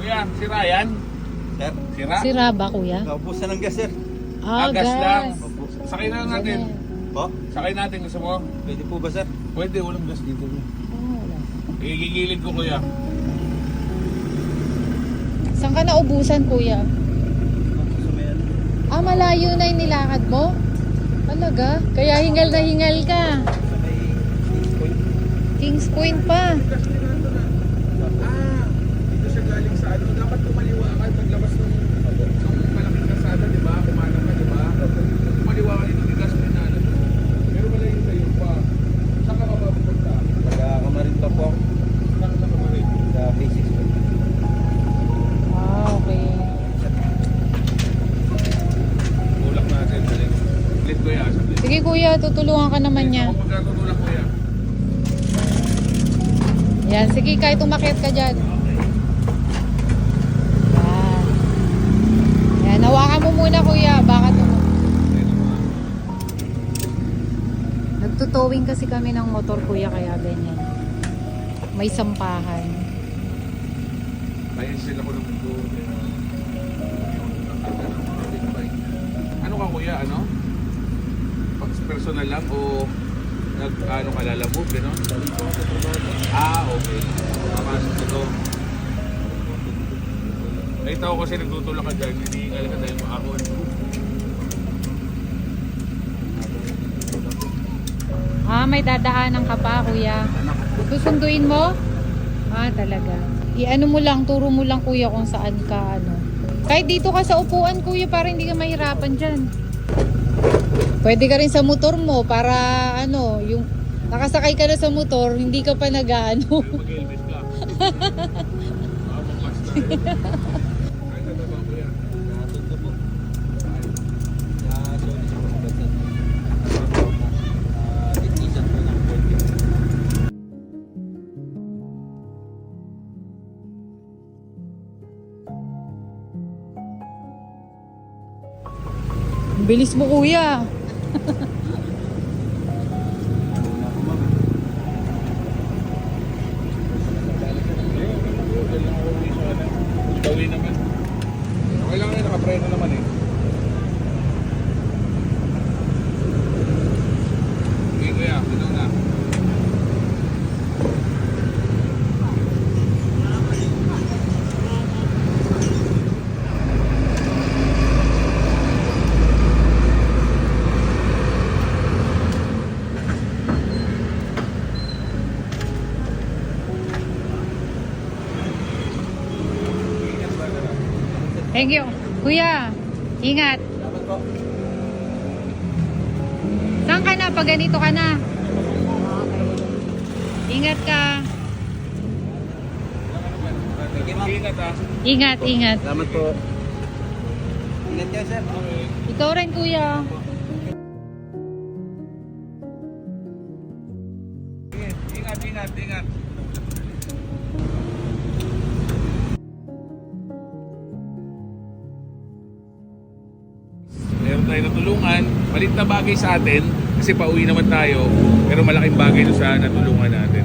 Kuya, si Ryan. Sir, Sira? Sira ba, kuya? naubusan ng gas, sir. Ah, gas lang. gas. Sakay na lang natin. Po? Sakay natin gusto mo. Pwede po ba, sir? Pwede, walang gas dito. Oh, wala. Igigilid ko kuya. Saan ka naubusan, kuya? Sumayan. Ah, malayo na yung nilakad mo? Talaga? Kaya hingal na hingal ka. Sa may point. Kings Point pa. Sige, kuya, tutulungan ka naman niya. Yan. Sige, kahit umakyat ka dyan. Yan. Yan, hawakan mo muna, kuya. Baka tum- Nagtutowing kasi kami ng motor, kuya, kaya ganyan. May sampahan. Kaya sila ko naman doon. Personal lang o nag ano ka lalamove, gano'n? Ah, okay. Nakapasok na to. Nakita ko kasi nagtutulak ka dyan, hinihingal ka dahil maahon. Ah, may dadaanan ka pa, kuya. Susunduin mo? Ah, talaga. I-ano mo lang, turo mo lang, kuya, kung saan ka, ano. Kahit dito ka sa upuan, kuya, para hindi ka mahirapan dyan. Pwede ka rin sa motor mo para, ano, yung nakasakay ka na sa motor, hindi ka pa nag-ano. Mag-helmet ka. Bilis mo, kuya. Bawi naman. Okay lang yun, nakapreno naman eh. Okay kuya, ito na. Thank you. Kuya, ingat. Dapat po. Saan ka na? Pag ganito ka na. Ingat ka. Ingat. Ingat, ingat. Salamat po. Ingat kayo, sir. Ikaw rin, kuya. Ingat, ingat, ingat. Tayo natulungan. Malit na bagay sa atin kasi pauwi naman tayo. Pero malaking bagay doon sa natulungan natin.